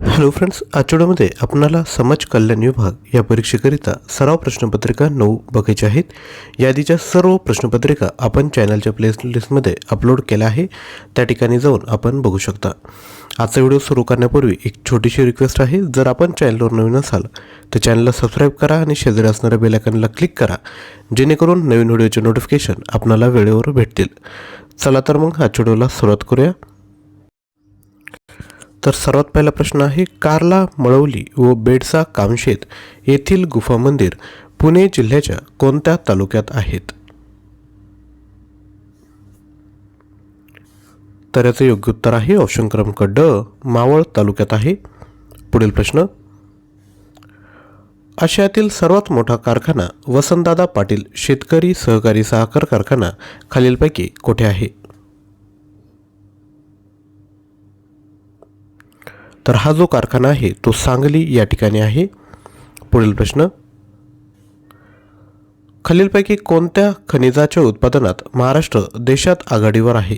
Hello friends आजच्या व्हिडिओमध्ये आपणाला समाज कल्याण विभाग या परीक्षेकरिता सराव प्रश्नपत्रिका नऊ बघायच्या आहेत. यादीच्या सर्व प्रश्नपत्रिका आपण चॅनलच्या प्लेलिस्टमध्ये अपलोड केल्या आहे. त्या ठिकाणी जाऊन आपण बघू शकता. आजचा व्हिडिओ सुरू करण्यापूर्वी एक छोटीशी रिक्वेस्ट आहे. जर आपण चॅनलवर नवीन असाल तर चॅनलला सबस्क्राईब करा आणि शेजारी असणाऱ्या बेलायकनला क्लिक करा. जेणेकरून नवीन व्हिडिओचे नोटिफिकेशन आपणाला वेळेवर भेटतील. चला तर मग आजच्या व्हिडिओला सुरुवात करूया. तर सर्वात पहिला प्रश्न आहे कार्ला मळवली व बेडसा कामशेत येथील गुफा मंदिर पुणे जिल्ह्याच्या कोणत्या तालुक्यात आहेत? तर याचं योग्य उत्तर आहे ऑप्शन क्रमांक ड मावळ तालुक्यात आहे. पुढील प्रश्न आशियातील सर्वात मोठा कारखाना वसंतदादा पाटील शेतकरी सहकारी साखर कारखाना खालीलपैकी कोठे आहे? तर हा जो कारखाना आहे तो सांगली या ठिकाणी आहे. पुढील प्रश्न. खालीलपैकी कोणत्या खनिजाच्या उत्पादनात महाराष्ट्र देशात आघाडीवर आहे?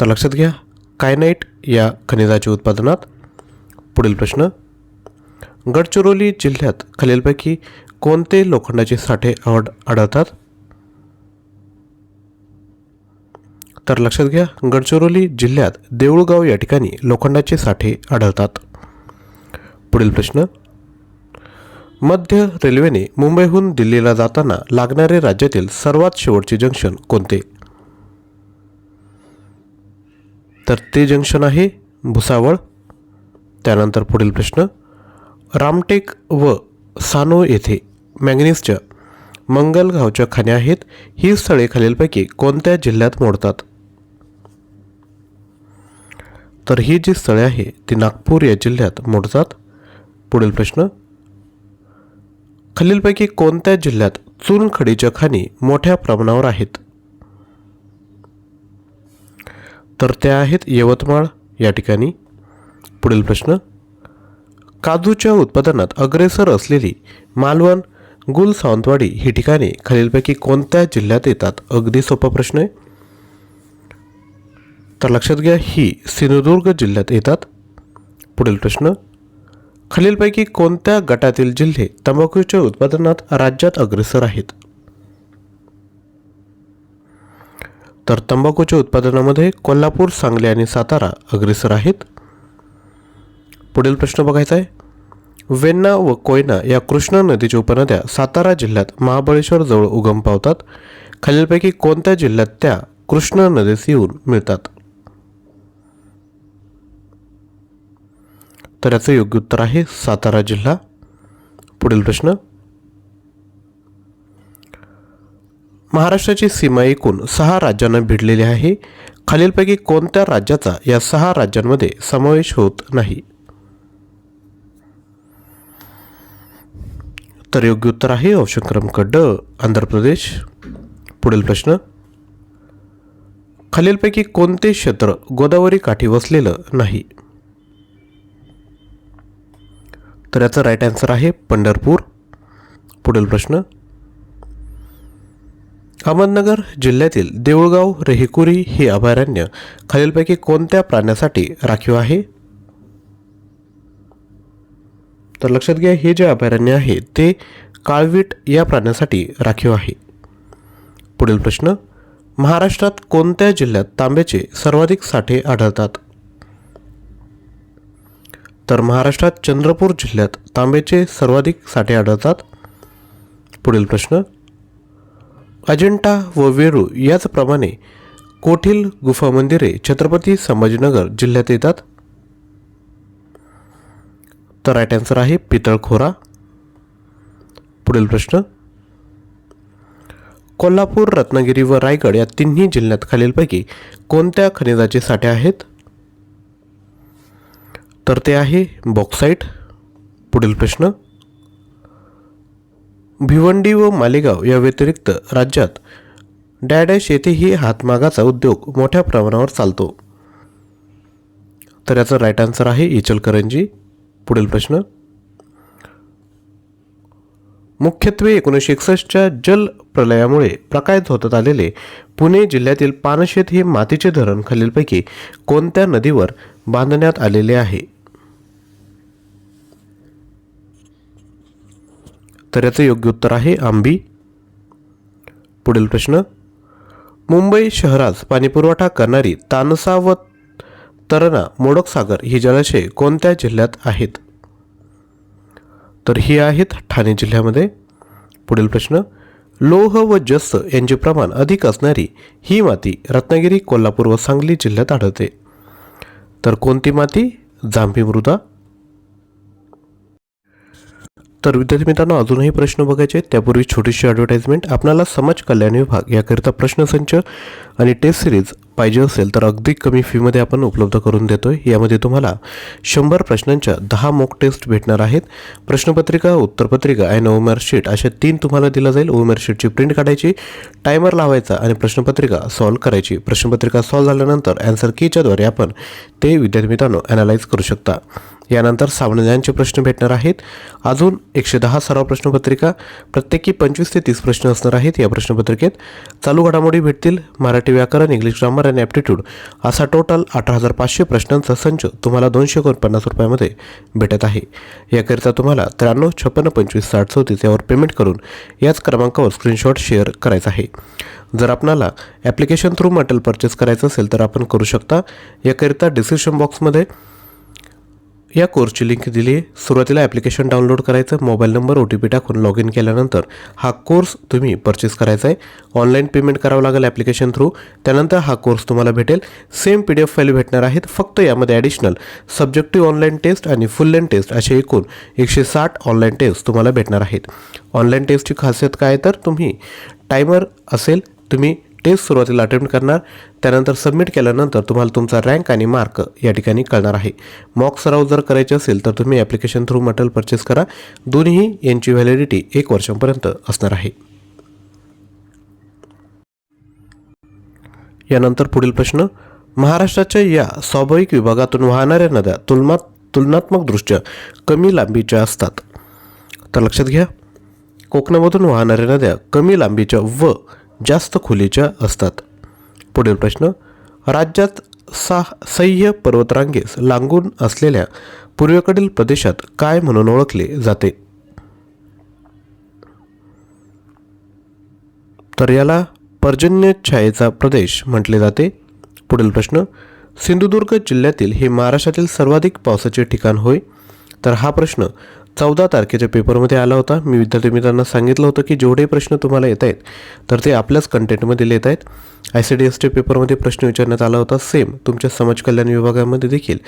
तर लक्षात घ्या कायनाईट या खनिजाच्या उत्पादनात. पुढील प्रश्न. गडचिरोली जिल्ह्यात खालीलपैकी कोणते लोखंडाचे साठे आवड आढळतात? तर लक्षात घ्या गडचिरोली जिल्ह्यात देऊळगाव या ठिकाणी लोखंडाचे साठे आढळतात. पुढील प्रश्न. मध्य रेल्वेने मुंबईहून दिल्लीला जाताना लागणारे राज्यातील सर्वात शेवटचे जंक्शन कोणते? तर ते जंक्शन आहे भुसावळ. त्यानंतर पुढील प्रश्न. रामटेक व सानो येथे मॅंगनीजच्या मंगलगावच्या खाण्या आहेत. ही स्थळे खालीलपैकी कोणत्या जिल्ह्यात मोडतात? तर ही जी स्थळे आहे ती नागपूर या जिल्ह्यात मोडतात. पुढील प्रश्न. खालीलपैकी कोणत्या जिल्ह्यात चुनखडीच्या खाणी मोठ्या प्रमाणावर आहेत? तर त्या आहेत यवतमाळ या ठिकाणी. पुढील प्रश्न. काजूच्या उत्पादनात अग्रेसर असलेली मालवण गुल सावंतवाडी ही ठिकाणे खालीलपैकी कोणत्या जिल्ह्यात येतात? अगदी सोपा प्रश्न आहे. तर लक्षात घ्या ही सिंधुदुर्ग जिल्ह्यात येतात. पुढील प्रश्न खालीलपैकी कोणत्या गटातील जिल्हे तंबाखूच्या उत्पादनात राज्यात अग्रेसर आहेत? तर तंबाखूच्या उत्पादनामध्ये कोल्हापूर सांगली आणि सातारा अग्रेसर आहेत. पुढील प्रश्न बघायचा आहे. वेण्णा व कोयना या कृष्णा नदीच्या उपनद्या सातारा जिल्ह्यात महाबळेश्वर जवळ उगम पावतात. खालीलपैकी कोणत्या जिल्ह्यात त्या कृष्णा नदीस येऊन मिळतात? तर याचं योग्य उत्तर आहे सातारा जिल्हा. पुढील प्रश्न. महाराष्ट्राची सीमा एकूण सहा राज्यांना भिडलेली आहे. खालीलपैकी कोणत्या राज्याचा या सहा राज्यांमध्ये समावेश होत नाही? तर योग्य उत्तर आहे ऑप्शन क्रमांक ड आंध्र प्रदेश. पुढील प्रश्न. खालीलपैकी कोणते क्षेत्र गोदावरी काठी वसलेलं नाही? तर याचं राईट आन्सर आहे पंढरपूर. पुढील प्रश्न. अहमदनगर जिल्ह्यातील देऊळगाव रेहिकुरी हे अभयारण्य खालीलपैकी कोणत्या प्राण्यासाठी राखीव आहे? तर लक्षात घ्या हे जे अभयारण्य आहे ते काळवीट या प्राण्यासाठी राखीव आहे. पुढील प्रश्न. महाराष्ट्रात कोणत्या जिल्ह्यात तांब्याचे सर्वाधिक साठे आढळतात? तर महाराष्ट्रात चंद्रपूर जिल्ह्यात तांब्याचे सर्वाधिक साठे आढळतात. पुढील प्रश्न. अजिंठा व वेरूळ याचप्रमाणे कोठील गुफा मंदिरे छत्रपती संभाजीनगर जिल्ह्यात येतात? तर राईट आन्सर आहे पितळखोरा. पुढील प्रश्न. कोल्हापूर रत्नागिरी व रायगड या तिन्ही जिल्ह्यात खालीलपैकी कोणत्या खनिजाचे साठे आहेत? तर ते आहे बॉक्साईट पुढील प्रश्न. भिवंडी व मालेगाव या व्यतिरिक्त राज्यात डॅडॅश येथेही हातमागाचा उद्योग मोठ्या प्रमाणावर चालतो. तर याचा राईट आन्सर आहे इचलकरंजी. पुढील प्रश्न. मुख्यत्वे एकोणीसशे एकसष्टच्या जल प्रलयामुळे प्रकाशित होतात आलेले पुणे जिल्ह्यातील पानशेत हे मातीचे धरण खालीलपैकी कोणत्या नदीवर बांधण्यात आलेले आहे? तर याचं योग्य उत्तर आहे आंबी. पुढील प्रश्न. मुंबई शहरास पाणीपुरवठा करणारी तानसा व तरणा मोडकसागर ही जलाशय कोणत्या जिल्ह्यात आहेत? तर ही आहेत ठाणे जिल्ह्यामध्ये. पुढील प्रश्न. लोह व जस्त यांचे प्रमाण अधिक असणारी ही माती रत्नागिरी कोल्हापूर व सांगली जिल्ह्यात आढळते. तर कोणती माती? जांभी मृदा. तर विद्यार्थी मित्रांनो अजूनही प्रश्न बघायचे आहेत. त्यापूर्वी छोटीशी ॲडव्हर्टाइजमेंट आपल्याला समाज कल्याण विभाग याकरिता प्रश्नसंच आणि टेस्ट सिरीज पाहिजे असेल तर अगदी कमी फीमध्ये आपण उपलब्ध करून देतो आहे यामध्ये तुम्हाला शंभर प्रश्नांच्या दहा मॉक टेस्ट भेटणार आहेत. प्रश्नपत्रिका उत्तरपत्रिका आणि ओमेर शीट अशा तीन तुम्हाला दिलं जाईल. ओमेर शीटची प्रिंट काढायची टायमर लावायचा आणि प्रश्नपत्रिका सॉल्व करायची. प्रश्नपत्रिका सॉल्व झाल्यानंतर अँसर कीच्याद्वारे आपण ते विद्यार्थी मित्रांनो ॲनालाइज करू शकता. यानंतर सामान्यांचे प्रश्न भेटणार आहेत. अजून एकशे दहा सराव प्रश्नपत्रिका प्रत्येकी पंचवीस ते तीस प्रश्न असणार आहेत या प्रश्नपत्रिकेत. चालू घडामोडी भेटतील मराठी व्याकरण इंग्लिश ग्रामर आणि ॲप्टिट्यूड असा टोटल अठरा हजार पाचशे प्रश्नांचा संच तुम्हाला दोनशे एकोणपन्नास रुपयामध्ये भेटत आहे. याकरिता तुम्हाला त्र्याण्णव छप्पन्न पंचवीस साठ चौतीस यावर पेमेंट करून याच क्रमांकावर स्क्रीनशॉट शेअर करायचा आहे. जर आपणाला ॲप्लिकेशन थ्रू मटेरियल परचेस करायचं असेल तर आपण करू शकता. याकरिता डिस्क्रिप्शन बॉक्समध्ये या कोर्सची लिंक दिली. आहे सुरुवातीला ॲप्लिकेशन डाउनलोड करायचं mobile number O T P टाकून लॉग इन केल्यानंतर हा कोर्स तुम्ही परचेस करायचा आहे. ऑनलाईन पेमेंट करावं लागेल ॲप्लिकेशन थ्रू त्यानंतर हा कोर्स तुम्हाला भेटेल. Same P D F file भेटणार आहेत फक्त यामध्ये ॲडिशनल सब्जेक्टिव्ह ऑनलाईन टेस्ट आणि फुल लेन टेस्ट असे एकूण एकशे साठ ऑनलाईन टेस्ट तुम्हाला भेटणार आहेत. ऑनलाईन टेस्टची खासियत काय आहे तर तुम्ही टायमर असेल तुम्ही टेस्ट सुरुवातीला अटेम्प्ट करणार त्यानंतर सबमिट केल्यानंतर तुम्हाला तुमचा रँक आणि मार्क या ठिकाणी कळणार आहे. मॉक सराव जर करायचे असेल तर तुम्ही ॲप्लिकेशन थ्रू मटेरियल परचेस करा. दोन्ही यांची व्हॅलिडिटी एक वर्षापर्यंत असणार आहे. यानंतर पुढील प्रश्न. महाराष्ट्राच्या या स्वाभाविक विभागातून वाहणाऱ्या नद्या तुलना तुलनात्मकदृष्ट्या कमी लांबीच्या असतात. तर लक्षात घ्या. कोकणामधून वाहणाऱ्या नद्या कमी लांबीच्या व जास्त खोलीच्या असतात. पुढील प्रश्न राज्यात सा सह्य पर्वतरांगेस लागून असलेल्या पूर्वेकडील प्रदेशात काय म्हणून ओळखले जाते? तर याला पर्जन्य छायेचा प्रदेश म्हटले जाते. पुढील प्रश्न सिंधुदुर्ग जिल्ह्यातील हे महाराष्ट्रातील सर्वाधिक पावसाचे ठिकाण होय? तर हा प्रश्न चौदा तारखेच्या पेपरमध्ये आला होता. मी विद्यार्थी मित्रांना सांगितलं होतं की जेवढे प्रश्न तुम्हाला येत आहेत तर ते आपल्याच कंटेंटमध्ये येत आहेत. आय सी डी एसच्या पेपरमध्ये प्रश्न विचारण्यात आला होता. सेम तुमच्या समाज कल्याण विभागामध्ये देखील.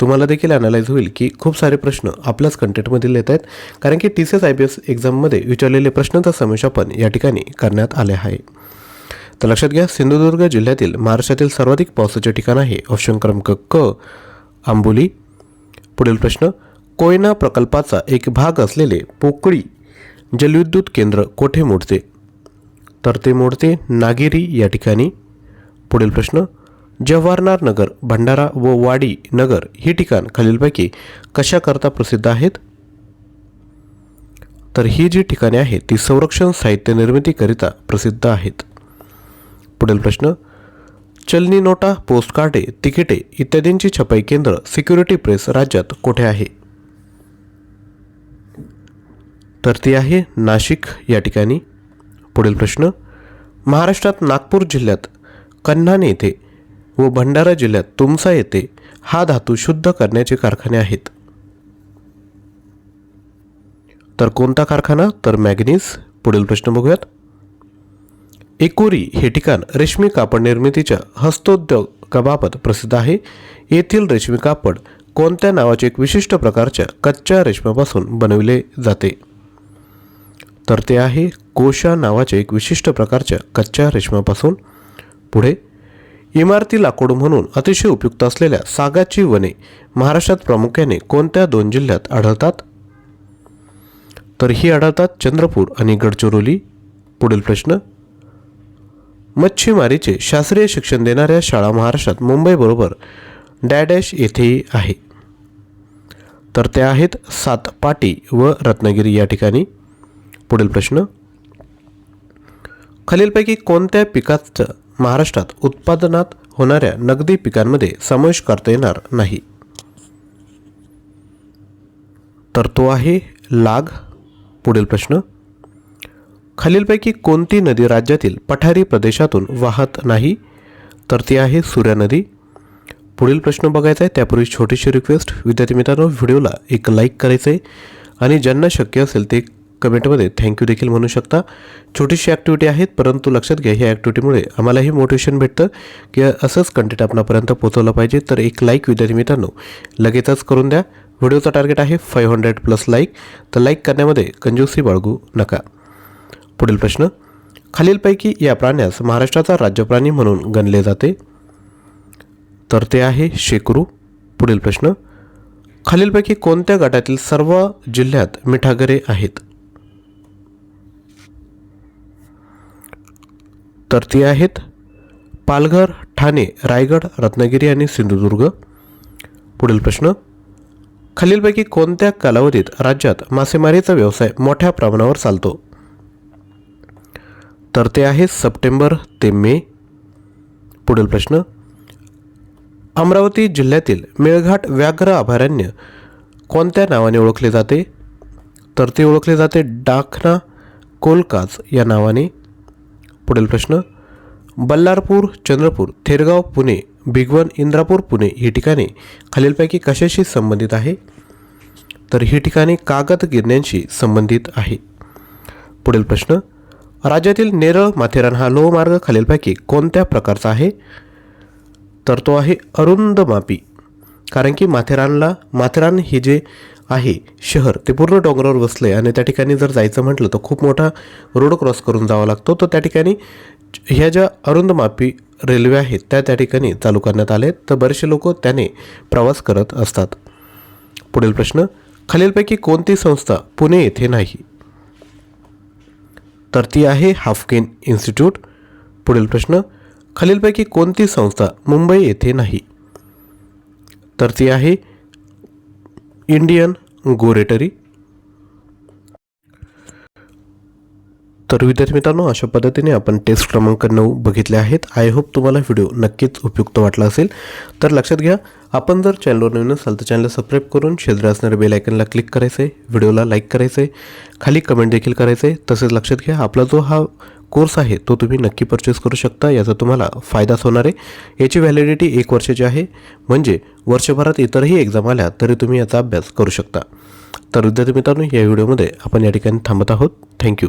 तुम्हाला देखील अनालाइज होईल की खूप सारे प्रश्न आपल्याच कंटेंटमध्ये येत आहेत कारण की T C S I P S एक्झाममध्ये विचारलेले प्रश्नांचा समावेश आपण या ठिकाणी करण्यात आले आहे. तर लक्षात घ्या सिंधुदुर्ग जिल्ह्यातील महाराष्ट्रातील सर्वाधिक पावसाचे ठिकाण आहे. ऑप्शन क्रमांक क आंबोली. पुढील प्रश्न कोयना प्रकल्पाचा एक भाग असलेले पोकळी जलविद्युत केंद्र कोठे मोडते? तर ते मोडते नागेरी या ठिकाणी. पुढील प्रश्न जवाहरलाल नगर भंडारा व वाडी नगर ही ठिकाण खालीलपैकी कशाकरता प्रसिद्ध आहेत? तर ही जी ठिकाणे आहेत ती संरक्षण साहित्य निर्मितीकरिता प्रसिद्ध आहेत. पुढील प्रश्न चलनी नोटा पोस्टकार्डे तिकिटे इत्यादींची छपाई केंद्र सिक्युरिटी प्रेस राज्यात कोठे आहे? तर ती आहे. नाशिक या ठिकाणी. पुढील प्रश्न. महाराष्ट्रात नागपूर जिल्ह्यात कन्हान येथे व भंडारा जिल्ह्यात तुमसा येथे हा धातू शुद्ध करण्याचे कारखाने आहेत. तर कोणता कारखाना? तर मॅग्नीज. पुढील प्रश्न बघूयात. एकोरी हे ठिकाण रेशमी कापड निर्मितीच्या हस्तोद्योगाबाबत प्रसिद्ध आहे. येथील रेशमी कापड कोणत्या नावाचे एक विशिष्ट प्रकारच्या कच्च्या रेशमापासून बनविले जाते? तर ते आहे कोशा नावाचे एक विशिष्ट प्रकारच्या कच्च्या रेशमापासून पुढे. इमारती लाकूड म्हणून अतिशय उपयुक्त असलेल्या सागाची वने महाराष्ट्रात प्रामुख्याने कोणत्या दोन जिल्ह्यात आढळतात? तर ही आढळतात चंद्रपूर आणि गडचिरोली. पुढील प्रश्न. मच्छीमारीचे शास्त्रीय शिक्षण देणाऱ्या शाळा महाराष्ट्रात मुंबईबरोबर डॅडॅश येथेही आहे. तर त्या आहेत सातपाटी व रत्नागिरी या ठिकाणी. पुढील प्रश्न. खालीलपैकी कोणत्या पिकाचं महाराष्ट्रात उत्पादनात होणाऱ्या नगदी पिकांमध्ये समावेश करता येणार नाही? तर तो आहे लाग. पुढील प्रश्न. खालीलपैकी कोणती नदी राज्यातील पठारी प्रदेशातून वाहत नाही? तर ती आहे सूर्या नदी. पुढील प्रश्न बघायचा आहे. त्यापूर्वी छोटीशी रिक्वेस्ट विद्यार्थी मित्रांनो व्हिडिओला एक लाईक करायचं आहे आणि ज्यांना शक्य असेल ते कमेंटमध्ये थँक्यू देखील म्हणू शकता. छोटीशी ॲक्टिव्हिटी आहेत परंतु लक्षात घ्या ह्या ॲक्टिव्हिटीमुळे आम्हालाही मोटिवेशन भेटतं. की असंच कंटेंट आपणापर्यंत पोहोचवलं पाहिजे. तर एक लाईक विद्यार्थी मित्रांनो लगेचच करून द्या. व्हिडिओचा टार्गेट आहे फाईव्ह हंड्रेड प्लस लाईक तर लाईक करण्यामध्ये कंजूसी बाळगू नका. पुढील प्रश्न. खालीलपैकी या प्राण्यास महाराष्ट्राचा राज्यप्राणी म्हणून गणले जाते. तर ते आहे शेकरू. पुढील प्रश्न. खालीलपैकी कोणत्या गटातील सर्व जिल्ह्यात मिठागरे आहेत? तर ती आहेत. पालघर ठाणे रायगड रत्नागिरी आणि सिंधुदुर्ग. पुढील प्रश्न. खालीलपैकी कोणत्या कालावधीत राज्यात मासेमारीचा व्यवसाय मोठ्या प्रमाणावर चालतो? तर ते आहे सप्टेंबर ते मे. पुढील प्रश्न. अमरावती जिल्ह्यातील मेळघाट व्याघ्र अभयारण्य कोणत्या नावाने ओळखले जाते? तर ते ओळखले जाते डाखना कोलकाच या नावाने. पुढील प्रश्न. बल्लारपूर चंद्रपूर थेरगाव पुणे भिगवण इंद्रापूर पुणे ही ठिकाणे खालीलपैकी कशाशी संबंधित आहे? तर ही ठिकाणे कागद गिरण्यांशी संबंधित आहे. पुढील प्रश्न. राज्यातील नेरळ माथेरान हा लोहमार्ग खालीलपैकी कोणत्या प्रकारचा आहे? तर तो आहे अरुंद मापी कारण की माथेरानला माथेरान हे जे आहे. शहर ते पूर्ण डोंगरावर बसले आणि त्या ठिकाणी जर जायचं म्हटलं तर खूप मोठा रोड क्रॉस करून जावा लागतो. तर त्या ठिकाणी ह्या ज्या अरुंदमापी रेल्वे आहेत त्या त्या ठिकाणी चालू करण्यात आले तर बरेचसे लोक त्याने प्रवास करत असतात. पुढील प्रश्न खालीलपैकी कोणती संस्था पुणे येथे नाही? तर ती आहे हाफकिन इन्स्टिट्यूट. पुढील प्रश्न खालीलपैकी कोणती संस्था मुंबई येथे नाही? तर ती आहे इंडियन गोरेटरी. तर विद्यार्थी मित्रांनो अशा पद्धतीने आपण टेस्ट क्रमांक नऊ बघितले आहेत. आय होप तुम्हाला व्हिडिओ नक्कीच उपयुक्त वाटला असेल. तर लक्षात घ्या आपण जर चॅनलवर नवीन असाल तर चॅनलला सबस्क्राईब करून शेजारी असणाऱ्या बेल आयकनला क्लिक करायचं आहे व्हिडिओला लाईक करायचं आहे खाली कमेंट देखील करायचं आहे तसेच लक्षात घ्या आपला जो हा कोर्स आहे तो तुम्ही नक्की परचेस करू शकता. याचा तुम्हाला फायदाच होणार आहे. याची व्हॅलिडिटी एक वर्षाची आहे. म्हणजे वर्षभरात इतरही एक्झाम आल्या तरी तुम्ही याचा अभ्यास करू शकता. तर विद्यार्थी मित्रांनो या व्हिडिओमध्ये आपण या ठिकाणी थांबत आहोत. थँक्यू